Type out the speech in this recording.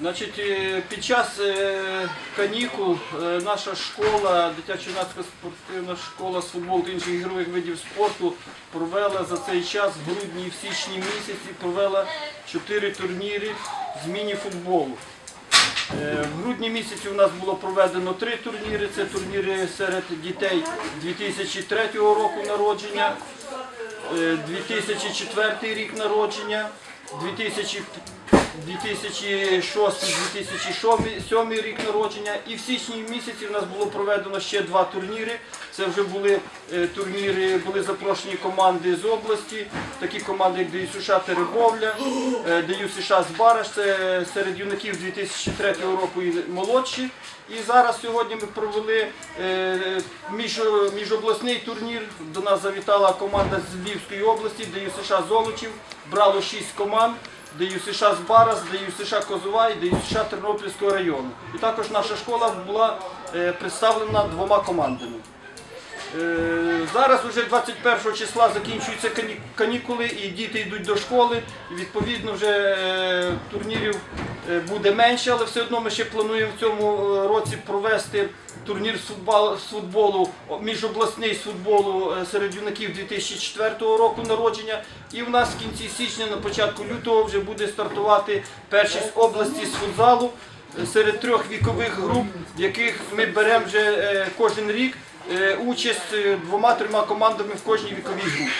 Значить, е, під час е, канікул е, наша школа, дитячо-юнацька спортивна школа з футболу та інших ігрових видів спорту провела за цей час в грудні і в січні місяці провела чотири турніри з міні-футболу. В грудні місяці у нас було проведено три турніри. Це турніри серед дітей 2003 року народження, е, 2004 рік народження, 2000 2006-2007 рік народження. І в січні місяці в нас було проведено ще два турніри. Це вже були е, турніри, були запрошені команди з області, такі команди, як ДЮСШ Теребовля, е, ДЮСШ Збараш, це серед юнаків 2003 року і молодші. І зараз сьогодні ми провели е, між, міжобласний турнір. До нас завітала команда з Львівської області, ДЮСШ Золочів, брало 6 команд. ДЮСШ Збарас, ДЮСШ Козова і ДЮСШ Тернопільського району. І також наша школа була е, представлена двома командами. Е, Зараз вже 21 числа закінчуються канікули і діти йдуть до школи. Відповідно вже е, турнірів буде менше, але все одно ми ще плануємо в цьому році провести турнір з футболу, міжобласний з футболу е, серед юнаків 2004 року народження. І в нас в кінці січня, на початку лютого, вже буде стартувати першість області з футзалу е, серед трьох вікових груп, в яких ми беремо вже е, кожен рік участь двома-трьома командами в кожній віковій групі.